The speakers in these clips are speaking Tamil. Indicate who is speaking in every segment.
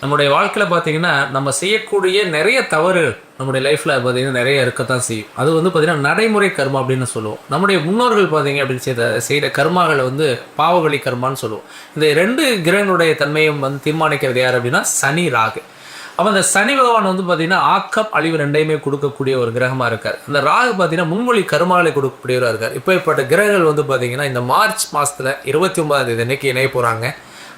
Speaker 1: நம்முடைய வாழ்க்கையில் பார்த்தீங்கன்னா நம்ம செய்யக்கூடிய நிறைய தவறு நம்முடைய லைஃப்பில் பார்த்தீங்கன்னா நிறைய இருக்கத்தான் செய்யும். அது வந்து பார்த்தீங்கன்னா நடைமுறை கர்மா அப்படின்னு சொல்லுவோம். நம்முடைய முன்னோர்கள் பார்த்தீங்க அப்படின்னு செய்த செய்த கர்மாகளை வந்து பாவகளி கர்மான்னு சொல்லுவோம். இந்த ரெண்டு கிரகனுடைய தன்மையும் வந்து தீர்மானிக்கிறது யார் அப்படின்னா சனி ராகு. அப்போ அந்த சனி பகவான் வந்து பார்த்தீங்கன்னா ஆக்கம் அழிவு ரெண்டையுமே கொடுக்கக்கூடிய ஒரு கிரகமாக இருக்கார். அந்த ராகு பார்த்தீங்கன்னா முன்மொழி கருமாலை கொடுக்கக்கூடியவராக இருக்கார். இப்போ இப்பட்ட கிரகங்கள் வந்து பார்த்தீங்கன்னா இந்த மார்ச் மாதத்தில் இருபத்தி ஒன்பதாம் தேதி அன்னைக்கு இணைய போகிறாங்க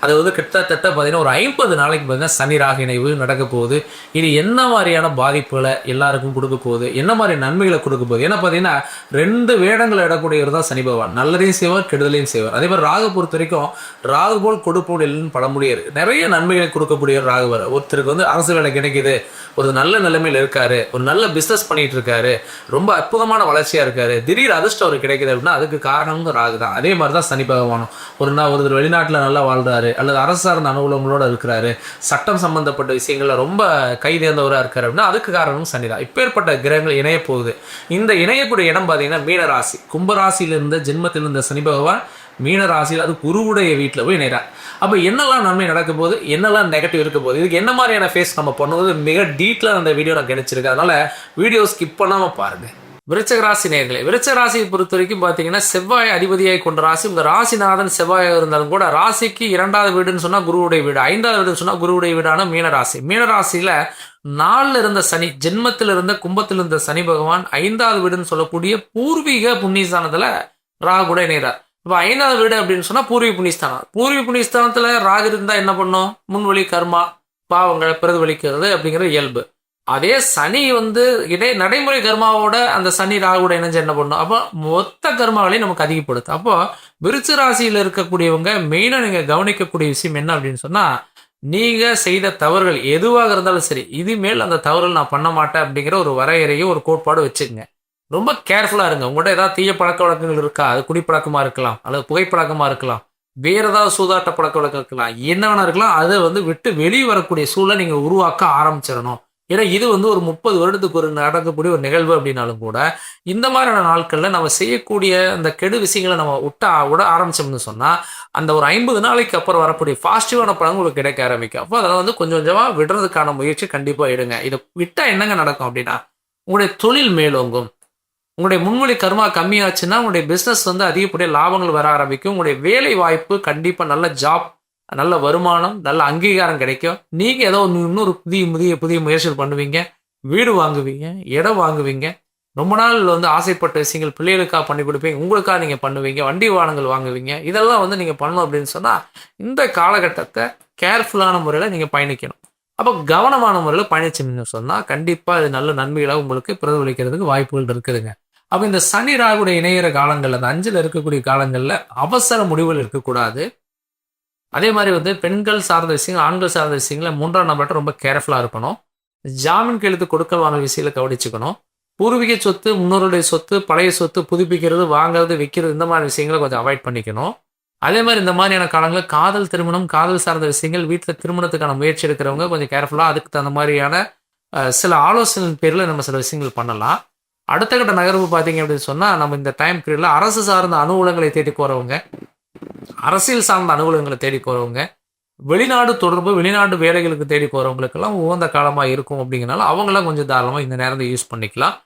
Speaker 1: அது வந்து கிட்டத்தட்ட பார்த்தீங்கன்னா ஒரு ஐம்பது நாளைக்கு பார்த்தீங்கன்னா சனி ராக இணைவு நடக்க போகுது. இது என்ன மாதிரியான பாதிப்புகளை எல்லாருக்கும் கொடுக்க போகுது? என்ன மாதிரி நன்மைகளை கொடுக்க போகுது? ஏன்னா பார்த்தீங்கன்னா ரெண்டு வேடங்களை இடக்கூடியவர் தான் சனி பகவான். நல்லதையும் செய்வார் கெடுதலையும் செய்வார். அதே மாதிரி ராகு பொறுத்த வரைக்கும் ராகு போல் கொடுப்போம் இல்லைன்னு நிறைய நன்மைகளை கொடுக்கக்கூடியவர் ராகுவர் ஒருத்தருக்கு வந்து அரசு வேலை கிடைக்குது. ஒரு நல்ல நிலைமையில் இருக்காரு. ஒரு நல்ல பிஸ்னஸ் பண்ணிட்டு இருக்காரு. ரொம்ப அற்புதமான வளர்ச்சியாக இருக்காரு. திடீர் அதிர்ஷ்டம் அவர் கிடைக்குது அப்படின்னா அதுக்கு காரணமும் ராகு தான். அதே மாதிரி தான் சனி பகவானும். ஒரு நாள் ஒருத்தர் வெளிநாட்டில் நல்லா இருக்கிறாரு அல்லது அரசு சார்ந்த அனுகூலங்களோட இருக்கிறாரு சட்டம் சம்பந்தப்பட்ட விஷயங்களில் ரொம்ப கைதேர்ந்தவராக இருக்கார் அப்படின்னா அதுக்கு காரணம் சனி தான் இப்பேற்பட்ட கிரகங்கள் இணைய போகுது. இந்த இணையக்கூடிய இடம் பார்த்தீங்கன்னா மீனராசி. கும்பராசியிலிருந்த ஜென்மத்தில் இருந்த சனி பகவான் மீன ராசியில் அது குருவுடைய வீட்டில் போய் இணைகிறார் அப்போ என்னெல்லாம் நன்மை நடக்க போகுது? என்னெல்லாம் நெகட்டிவ் இருக்க போகுது? இதுக்கு என்ன மாதிரியான ஃபேஸ் நம்ம பண்ணுவது மிக டீட்டெயிலாக அந்த வீடியோ நான் கிடைச்சிருக்கேன் அதனால் வீடியோ ஸ்கிப் பண்ணாமல் பாருங்கள் விருச்சகராசி நேர்களை விருச்சகராசியை பொறுத்த வரைக்கும் பார்த்தீங்கன்னா செவ்வாய் அதிபதியாக கொண்ட ராசி இந்த ராசிநாதன் செவ்வாயாக இருந்தாலும் கூட ராசிக்கு இரண்டாவது வீடுன்னு சொன்னால் குருவுடைய வீடு ஐந்தாவது வீடுன்னு சொன்னால் குருவுடைய வீடான மீனராசி மீனராசியில் நாளில் இருந்த சனி ஜென்மத்தில் இருந்த கும்பத்தில் இருந்த சனி பகவான் ஐந்தாவது வீடுன்னு சொல்லக்கூடிய பூர்வீக புண்ணியஸ்தானத்தில் ராகு கூட இணைகிறார். இப்போ ஐந்தாவது வீடு அப்படின்னு சொன்னால் பூர்வீக புண்ணியஸ்தானம். பூர்வீக புண்ணியஸ்தானத்தில் ராகு இருந்தால் என்ன பண்ணும்? முன்வழி கர்மா பாவங்களை பிரதிபலிக்கிறது அப்படிங்கிற இயல்பு. அதே சனி வந்து இடை நடைமுறை கர்மாவோட அந்த சனி ராகுவோட இணைஞ்சு என்ன பண்ணும்? அப்போ மொத்த கர்மாவளையும் நமக்கு அதிகப்படுத்தும். அப்போ விருச்சு ராசியில் இருக்கக்கூடியவங்க மெயினாக நீங்கள் கவனிக்கக்கூடிய விஷயம் என்ன அப்படின்னு சொன்னால் நீங்கள் செய்த தவறுகள் எதுவாக இருந்தாலும் சரி இதுமேல் அந்த தவறுகள் நான் பண்ண மாட்டேன் அப்படிங்கிற ஒரு வரையறையும் ஒரு கோட்பாடு வச்சுக்கோங்க. ரொம்ப கேர்ஃபுல்லாக இருங்க. உங்கள்கிட்ட ஏதாவது தீய பழக்க வழக்கங்கள் இருக்கா? அது குடிப்பழக்கமாக இருக்கலாம். அல்லது புகைப்பழக்கமாக இருக்கலாம். வேற ஏதாவது சூதாட்ட பழக்க வழக்கம் இருக்கலாம். என்ன வேணா இருக்கலாம். அதை வந்து விட்டு வெளியே வரக்கூடிய சூழலை நீங்கள் உருவாக்க ஆரம்பிச்சிடணும். ஏன்னா இது வந்து ஒரு முப்பது வருடத்துக்கு ஒரு நடக்கக்கூடிய ஒரு நிகழ்வு அப்படின்னாலும் கூட இந்த மாதிரியான நாட்களில் நம்ம செய்யக்கூடிய அந்த கெடு விஷயங்களை நம்ம விட்டா விட ஆரம்பிச்சோம்னு சொன்னால் அந்த ஒரு ஐம்பது நாளைக்கு அப்புறம் வரக்கூடிய பாசிட்டிவான பலன் உங்களுக்கு கிடைக்க ஆரம்பிக்கும். அப்போ அதெல்லாம் வந்து கொஞ்சம் கொஞ்சமாக விடுறதுக்கான முயற்சி கண்டிப்பாக எடுங்க. இதை விட்டால் என்னங்க நடக்கும் அப்படின்னா உங்களுடைய தொழில் மேலோங்கும். உங்களுடைய முன்மொழி கர்மா கம்மியாச்சுன்னா உங்களுடைய பிஸ்னஸ் வந்து அதிகப்படியாக லாபங்கள் வர ஆரம்பிக்கும். உங்களுடைய வேலை வாய்ப்பு கண்டிப்பாக நல்ல ஜாப் நல்ல வருமானம் நல்ல அங்கீகாரம் கிடைக்கும். நீங்கள் ஏதோ ஒன்று இன்னொரு புதிய புதிய புதிய முயற்சிகள் பண்ணுவீங்க வீடு வாங்குவீங்க இடம் வாங்குவீங்க. ரொம்ப நாள் வந்து ஆசைப்பட்ட விஷயங்கள் பிள்ளைகளுக்காக பண்ணி கொடுப்பீங்க உங்களுக்காக நீங்கள் பண்ணுவீங்க வண்டி வாகனங்கள் வாங்குவீங்க. இதெல்லாம் வந்து நீங்கள் பண்ணணும் அப்படின்னு சொன்னால் இந்த காலகட்டத்தை கேர்ஃபுல்லான முறையில் நீங்கள் பயணிக்கணும். அப்போ கவனமான முறையில் பயணிச்சோம்னு சொன்னால் கண்டிப்பாக இது நல்ல நன்மைகளாக உங்களுக்கு பிரதிபலிக்கிறதுக்கு வாய்ப்புகள் இருக்குதுங்க. அப்போ இந்த சனி ராகுடைய இணையிற காலங்களில் அந்த அஞ்சில் இருக்கக்கூடிய காலங்களில் அவசர முடிவுகள் இருக்கக்கூடாது. அதே மாதிரி வந்து பெண்கள் சார்ந்த விஷயங்கள் ஆண்கள் சார்ந்த விஷயங்கள மூன்றாம் நம்பர்கிட்ட ரொம்ப கேர்ஃபுல்லாக இருக்கணும். ஜாமீன் கெழுத்து கொடுக்கலான வாங்க விஷயங்களை கவனிச்சுக்கணும். பூர்வீக சொத்து முன்னோருடைய சொத்து பழைய சொத்து புதுப்பிக்கிறது வாங்குறது விற்கிறது இந்த மாதிரி விஷயங்களை கொஞ்சம் அவாய்ட் பண்ணிக்கணும். அதே மாதிரி இந்த மாதிரியான காலங்களில் காதல் திருமணம் காதல் சார்ந்த விஷயங்கள் வீட்டில் திருமணத்துக்கான முயற்சி எடுக்கிறவங்க கொஞ்சம் கேர்ஃபுல்லாக அதுக்கு தகுந்த மாதிரியான சில ஆலோசனை பேரில் நம்ம சில விஷயங்கள் பண்ணலாம். அடுத்த கட்ட நகர்வு பார்த்தீங்க அப்படின்னு சொன்னால் நம்ம இந்த டைம் பீரியடில் அரசு சார்ந்த அனுகூலங்களை தேடி போகிறவங்க அரசியல் சார்ந்த அனுகூலங்களை தேடி போகிறவங்க வெளிநாடு தொடர்பு வெளிநாட்டு வேலைகளுக்கு தேடி போகிறவங்களுக்கெல்லாம் உகந்த காலமாக இருக்கும் அப்படிங்கிறனால அவங்களாம் கொஞ்சம் தாராளமாக இந்த நேரத்தை யூஸ் பண்ணிக்கலாம்.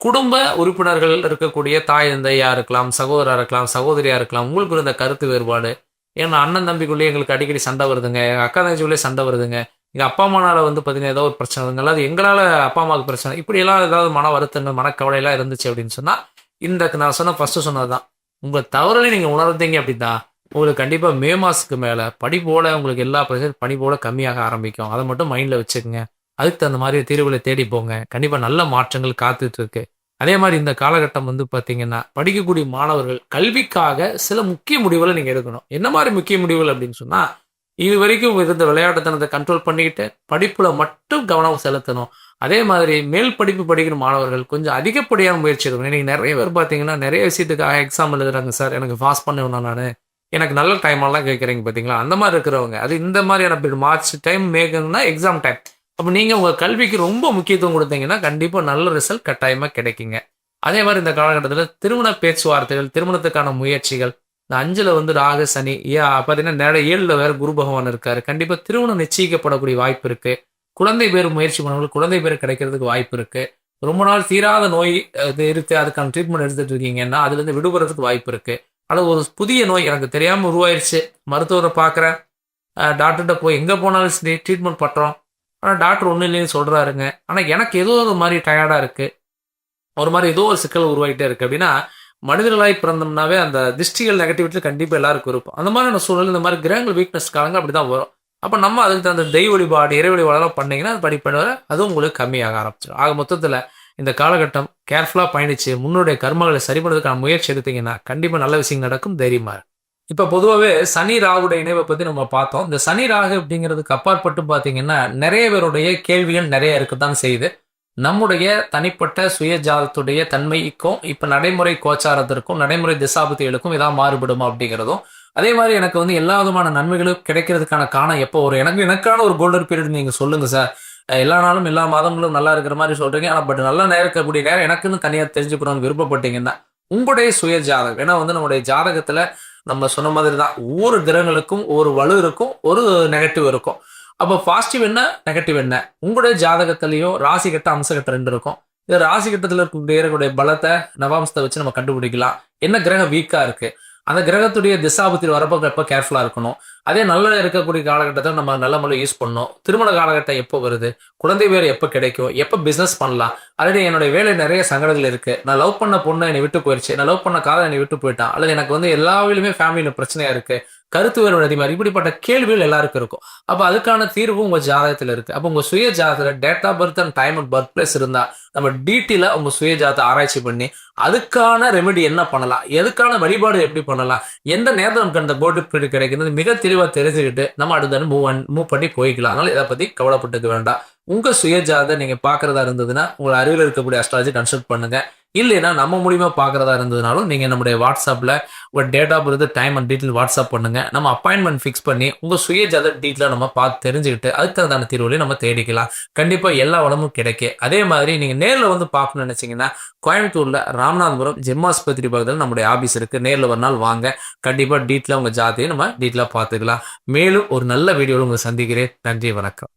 Speaker 1: குடும்ப உறுப்பினர்கள் இருக்கக்கூடிய தாய் தந்தையாக இருக்கலாம் சகோதராக இருக்கலாம் சகோதரியாக இருக்கலாம் உங்களுக்கு இருந்த கருத்து வேறுபாடு. ஏன்னா அண்ணன் தம்பிக்குள்ளேயே எங்களுக்கு அடிக்கடி சண்டை வருதுங்க எங்கள் அக்கா தங்கச்சிக்குள்ளே சண்டை வருதுங்க. எங்கள் அப்பா அம்மானால் வந்து பார்த்தீங்கன்னா ஏதோ ஒரு பிரச்சனை வருதுங்க. எங்களால் அப்பா அம்மாவுக்கு பிரச்சனை. இப்படியெல்லாம் ஏதாவது மன வருத்தங்கள் மனக்கவலையெல்லாம் இருந்துச்சு அப்படின்னு சொன்னால் இந்த நான் சொன்ன ஃபஸ்ட்டு சொன்னது தான் உங்கள் தவறுகளை நீங்கள் உணர்ந்தீங்க அப்படின்னா உங்களுக்கு கண்டிப்பாக மே மாதத்துக்கு மேலே படிப்போட உங்களுக்கு எல்லா பிரச்சனையும் பணிபோல கம்மியாக ஆரம்பிக்கும். அதை மட்டும் மைண்டில் வச்சுக்கோங்க. அதுக்கு தகுந்த மாதிரி தீர்வுகளை தேடி போங்க. கண்டிப்பாக நல்ல மாற்றங்கள் காத்துட்டு இருக்கு. அதே மாதிரி இந்த காலகட்டம் வந்து பார்த்தீங்கன்னா படிக்கக்கூடிய மாணவர்கள் கல்விக்காக சில முக்கிய முடிவுகளை நீங்கள் எடுக்கணும். என்ன மாதிரி முக்கிய முடிவுகள் அப்படின்னு சொன்னால் இது வரைக்கும் இருந்த விளையாட்டுத்தனத்தை கண்ட்ரோல் பண்ணிக்கிட்டு படிப்பில் மட்டும் கவனம் செலுத்தணும். அதே மாதிரி மேல் படிப்பு படிக்கிற மாணவர்கள் கொஞ்சம் அதிகப்படியான முயற்சி எடுக்கணும். இன்னைக்கு நிறைய பேர் பார்த்தீங்கன்னா நிறைய விஷயத்துக்காக எக்ஸாம் எழுதுறாங்க சார். எனக்கு பாஸ் பண்ணணும் நான். எனக்கு நல்ல டைமெல்லாம் கேட்குறீங்க பார்த்தீங்களா அந்த மாதிரி இருக்கிறவங்க. அது இந்த மாதிரியான மார்ச் டைம் மேகன்னா எக்ஸாம் டைம் அப்போ நீங்கள் உங்கள் கல்விக்கு ரொம்ப முக்கியத்துவம் கொடுத்தீங்கன்னா கண்டிப்பாக நல்ல ரிசல்ட் கட்டாயமாக கிடைக்குங்க. அதே மாதிரி இந்த காலகட்டத்தில் திருமண பேச்சுவார்த்தைகள் திருமணத்துக்கான முயற்சிகள். இந்த அஞ்சில் வந்து ராகு சனி ஏ பார்த்தீங்கன்னா நேர ஏழில் வேறு குரு பகவான் இருக்கார். கண்டிப்பாக திருமணம் நிச்சயிக்கப்படக்கூடிய வாய்ப்பு இருக்குது குழந்தை பேர் முயற்சி பண்ணவங்களுக்கு குழந்தை பேர் கிடைக்கிறதுக்கு வாய்ப்பு இருக்குது ரொம்ப நாள் தீராத நோய் இது இருக்குது அதுக்கான ட்ரீட்மெண்ட் எடுத்துகிட்டு இருக்கீங்கன்னா அதுலேருந்து விடுபடுறதுக்கு வாய்ப்பு இருக்குது ஆனால் ஒரு புதிய நோய். எனக்கு தெரியாமல் உருவாயிருச்சு. மருத்துவரை பார்க்குறேன். டாக்டர்கிட்ட போய் எங்கே போனாலும் சரி ட்ரீட்மெண்ட் பண்ணுறோம் ஆனால் டாக்டர் ஒன்றும் இல்லைன்னு சொல்கிறாருங்க ஆனால் எனக்கு ஏதோ ஒரு மாதிரி டயர்டாக இருக்குது ஒரு மாதிரி ஏதோ ஒரு சிக்கல் உருவாகிட்டே இருக்குது அப்படின்னா மனிதர்களாய் பிறந்தோம்னாவே அந்த திஷ்டிகள் நெகட்டிவிட்டியில் கண்டிப்பாக எல்லாருக்கும் இருக்கும். அந்த மாதிரியான சூழல் இந்த மாதிரி கிரகங்கள் வீக்னஸ் காலங்கள் அப்படி தான் வரும். அப்போ நம்ம அதுக்கு தகுந்த தெய்வ வழிபாடு இறை வழிபாடெல்லாம் பண்ணிங்கன்னா அது படிப்பட அதுவும் உங்களுக்கு கம்மியாக ஆரம்பிச்சிடும் ஆக மொத்தத்தில் இந்த காலகட்டம் கேர்ஃபுல்லாக பயணித்து முன்னுடைய கர்மங்களை சரி பண்ணுறதுக்கான முயற்சி எடுத்தீங்கன்னா கண்டிப்பாக நல்ல விஷயம் நடக்கும் தைரியமா இப்போ பொதுவாகவே சனி ராகுடைய இணைவை பற்றி நம்ம பார்த்தோம். இந்த சனி ராகு அப்படிங்கிறதுக்கு அப்பாற்பட்டு பார்த்தீங்கன்னா நிறைய பேருடைய கேள்விகள் நிறைய இருக்கத்தான் செய்யுது. நம்முடைய தனிப்பட்ட சுய ஜாதத்துடைய தன்மைக்கும் இப்போ நடைமுறை கோச்சாரத்திற்கும் நடைமுறை திசாபத்திகளுக்கும் இதான் மாறுபடுமா அப்படிங்கிறதும் அதே மாதிரி எனக்கு வந்து எல்லா விதமான நன்மைகளும் கிடைக்கிறதுக்கான காரணம் எப்போ ஒரு எனக்கு எனக்கான ஒரு கோல்டன் பீரியட் நீங்கள் சொல்லுங்கள் சார். எல்லா நாளும் எல்லா மாதங்களும் நல்லா இருக்கிற மாதிரி சொல்றீங்க. ஆனால் பட் நல்ல நேரம் இருக்கக்கூடிய நேரம் எனக்குன்னு தனியாக தெரிஞ்சுக்கணும்னு விருப்பப்பட்டீங்கன்னா உங்களுடைய சுய ஜாதகம். ஏன்னா வந்து நம்முடைய ஜாதகத்துல நம்ம சொன்ன மாதிரி தான் ஒவ்வொரு கிரகங்களுக்கும் ஒரு வலு இருக்கும் ஒரு நெகட்டிவ் இருக்கும். அப்போ பாசிட்டிவ் என்ன நெகட்டிவ் என்ன? உங்களுடைய ஜாதகத்திலையும் ராசி கட்ட அம்சகட்ட ரெண்டு இருக்கும். இது ராசி கட்டத்தில் இருக்கக்கூடிய இருக்கக்கூடிய பலத்தை நவாம்சத்தை வச்சு நம்ம கண்டுபிடிக்கலாம். என்ன கிரகம் வீக்கா இருக்கு? அந்த கிரகத்துடைய திசாபத்தில் வரப்போ எப்போ கேர்ஃபுல்லாக இருக்கணும்? அதே நல்ல இருக்கக்கூடிய காலகட்டத்தை நம்ம நல்ல முறையில் யூஸ் பண்ணணும். திருமண காலகட்டம் எப்போ வருது? குழந்தை பேர் எப்போ கிடைக்கும்? எப்போ பிஸ்னஸ் பண்ணலாம்? ஆல்ரெடி என்னுடைய வேலை நிறைய சங்கடங்கள் இருக்குது நான் லவ் பண்ண பொண்ணு என்னை விட்டு போயிடுச்சு நான் லவ் பண்ண காதல் என்னை விட்டு போயிட்டான். அல்லது எனக்கு வந்து எல்லா வேலையுமே ஃபேமிலியில் பிரச்சனையாக இருக்குது கருத்து வேறுபாடு அதிகமாக இப்படிப்பட்ட கேள்விகள் எல்லாருக்கும் இருக்கும். அப்போ அதுக்கான தீர்வு உங்கள் ஜாதகத்தில் இருக்குது அப்போ உங்கள் சுய ஜாதகத்தில் date of birth and time and birth place இருந்தால் நம்ம டீட்டெயிலாக உங்கள் சுய ஜாதகத்தை ஆராய்ச்சி பண்ணி அதுக்கான ரெமெடி என்ன பண்ணலாம்? எதுக்கான வழிபாடு எப்படி பண்ணலாம்? எந்த நேரத்தில் நமக்கு அந்த போர்டு பீரியட் கிடைக்கிறது மிக தெளிவாக தெரிஞ்சுக்கிட்டு நம்ம அடுத்த மூவ் மூவ் பண்ணி போய்க்கலாம். அதனால் இதை பற்றி கவலைப்பட்டுக்க வேண்டாம். உங்கள் சுய ஜாதகத்தை நீங்கள் பார்க்குறதா இருந்ததுன்னா உங்கள் அருகில் இருக்கக்கூடிய அஸ்ட்ராலஜி கன்சல்ட் பண்ணுங்கள் இல்லைன்னா நம்ம மூலியமா பார்க்குறதா இருந்ததுனாலும் நீங்கள் நம்முடைய வாட்ஸ்அப்பில் ஒரு date of birth time and detail WhatsApp பண்ணுங்க. நம்ம அப்பாயின்மெண்ட் ஃபிக்ஸ் பண்ணி உங்கள் சுய ஜத டீட்டெயிலாக நம்ம பார்த்து தெரிஞ்சுக்கிட்டு அதுக்கு தகுந்தான தீர்வுகளையும் நம்ம தேடிக்கலாம். கண்டிப்பாக எல்லா வளமும் கிடைக்கும் அதே மாதிரி நீங்கள் நேரில் வந்து பார்க்கணும்னு நினச்சிங்கன்னா கோயம்புத்தூரில் ராமநாதபுரம் ஜெம்மாஸ்பத்திரி பக்கத்தில் நம்முடைய ஆஃபீஸ் இருக்குது நேரில் ஒரு நாள் வாங்க. கண்டிப்பாக டீட்டெயிலாக உங்கள் ஜாதியை நம்ம டீட்டெயிலாக பார்த்துக்கலாம். மேலும் ஒரு நல்ல வீடியோவில் உங்களை சந்திக்கிறேன். நன்றி வணக்கம்.